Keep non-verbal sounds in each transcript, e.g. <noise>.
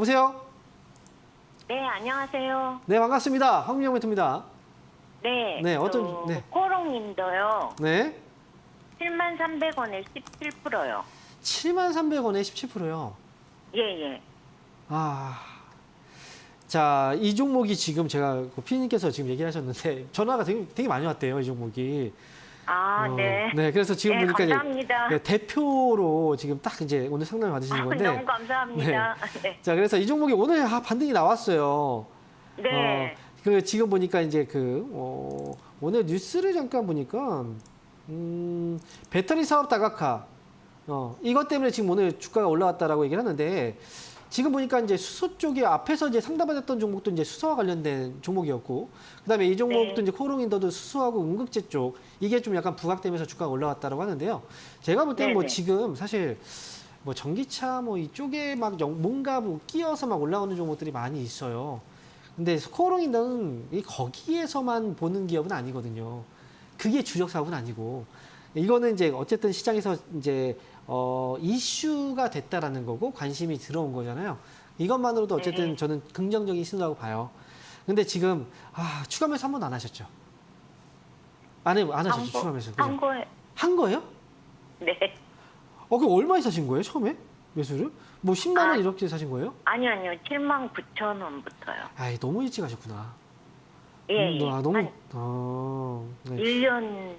여보세요? 네, 안녕하세요. 네, 반갑습니다. 황민영 멘토입니다. 네. 네, 어떤- 그 네. 코롱님도요. 네. 7만 300원에 17%요. 7만 300원에 17%요. 예, 예. 아. 자, 이 종목이 지금 제가 그 피디님께서 지금 얘기하셨는데 전화가 되게, 되게 많이 왔대요, 이 종목이. 아, 어, 네. 네, 그래서 지금 네, 보니까 이제 감사합니다. 네, 대표로 지금 딱 이제 오늘 상담을 받으시는 아, 건데. 너무 감사합니다. 네. <laughs> 자, 그래서 이 종목이 오늘 아, 반등이 나왔어요. 네. 어, 그 지금 보니까 이제 그 어, 오늘 뉴스를 잠깐 보니까 음, 배터리 사업 다각화 어, 이것 때문에 지금 오늘 주가가 올라왔다라고 얘기를 하는데 지금 보니까 이제 수소 쪽에 앞에서 이제 상담받았던 종목도 이제 수소와 관련된 종목이었고 그다음에 이 종목도 네. 이제 코롱인더도 수소하고 응급제 쪽 이게 좀 약간 부각되면서 주가가 올라왔다라고 하는데요. 제가 볼 때는 뭐 네네. 지금 사실 뭐 전기차 뭐 이쪽에 막 영- 뭔가 뭐 끼어서 막 올라오는 종목들이 많이 있어요. 근데 코롱인더는 이 거기에서만 보는 기업은 아니거든요. 그게 주력 사업은 아니고 이거는 이제 어쨌든 시장에서 이제 어 이슈가 됐다라는 거고 관심이 들어온 거잖아요. 이것만으로도 어쨌든 네. 저는 긍정적인 신호라고 봐요. 근데 지금 아 추가 매수 한 번도 안 하셨죠? 안, 해, 안 하셨죠 추가 매수? 그죠? 한 거에 한 거예요? 네. 어 그럼 얼마에 사신 거예요 처음에 매수를? 뭐 10만 원 아. 이렇게 사신 거예요? 아니요, 아니요. 7만 9천 원부터요. 아이 너무 일찍 하셨구나. 예, 음, 예. 아, 너무 한 어, 네. 1년,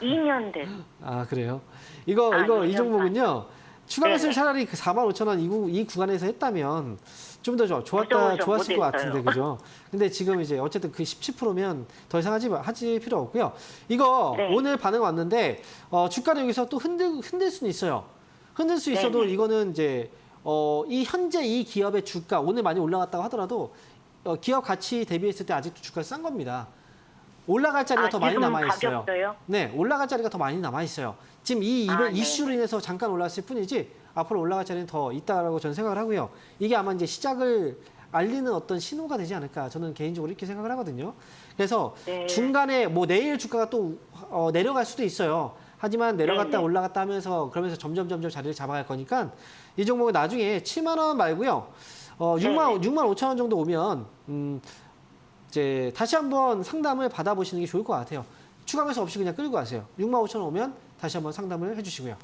2년 됐. 아 그래요? 이거 아, 이거 이 네, 종목은요 추가 매수를. 차라리 그 4만 5천 원 이 구, 이 구간에서 했다면 좀 더 좋았다 무서워서 좋았을 것 못했어요. 같은데 그죠? 근데 지금 이제 어쨌든 그 17%면 더 이상 하지 마- 하지 필요 없고요. 이거 네. 오늘 반응 왔는데 어, 주가는 여기서 또 흔들 흔들 수는 있어요. 흔들 수 있어도 네네. 이거는 이제 어, 이 현재 이 기업의 주가 오늘 많이 올라갔다고 하더라도 어, 기업 가치 대비했을 때 아직도 주가가 싼 겁니다. 올라갈 자리가 아, 더 많이 지금 남아 있어요. 가격도요? 네, 올라갈 자리가 더 많이 남아 있어요. 지금 이 아, 네. 이슈로 인해서 잠깐 올랐을 뿐이지 앞으로 올라갈 자리는 더 있다라고 저는 생각을 하고요. 이게 아마 이제 시작을 알리는 어떤 신호가 되지 않을까 저는 개인적으로 이렇게 생각을 하거든요. 그래서 네. 중간에 뭐 내일 주가가 또 어, 내려갈 수도 있어요. 하지만 내려갔다 네, 네. 올라갔다 하면서 그러면서 점점 점점 자리를 잡아갈 거니까 이 종목은 나중에 7만 원 말고요. 어, 6만 6만 5천 원 정도 오면 음, 이제 다시 한번 상담을 받아보시는 게 좋을 것 같아요. 추가 매수 없이 그냥 끌고 가세요. 6만 5천 원 오면 다시 한번 상담을 해주시고요.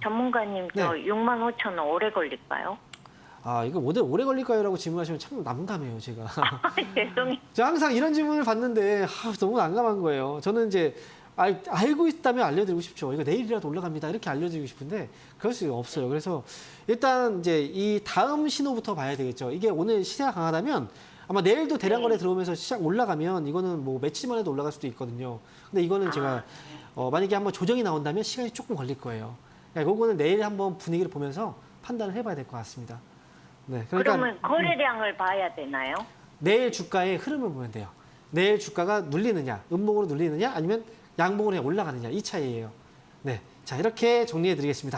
전문가님, 저 네. 6만 5천 원 오래 걸릴까요? 아 이거 오래 오래 걸릴까요?라고 질문하시면 참 난감해요, 제가. <laughs> 죄송해요. 제가 항상 이런 질문을 받는데 아, 너무 난감한 거예요. 저는 이제 알, 알고 있다면 알려드리고 싶죠. 이거 내일이라도 올라갑니다. 이렇게 알려드리고 싶은데 그럴 수가 없어요. 그래서 일단 이제 이 다음 신호부터 봐야 되겠죠. 이게 오늘 시세가 강하다면 아마 내일도 대량 거래 들어오면서 시장 올라가면 이거는 뭐 며칠만 해도 올라갈 수도 있거든요. 근데 이거는 제가 어, 만약에 한번 조정이 나온다면 시간이 조금 걸릴 거예요. 그러니까 이거는 내일 한번 분위기를 보면서 판단을 해봐야 될 것 같습니다. 네, 그러니까 그러면 거래량을 봐야 되나요? 내일 주가의 흐름을 보면 돼요. 내일 주가가 눌리느냐, 음봉으로 눌리느냐, 아니면 양봉으로 올라가느냐 이 차이예요. 네, 자 이렇게 정리해 드리겠습니다.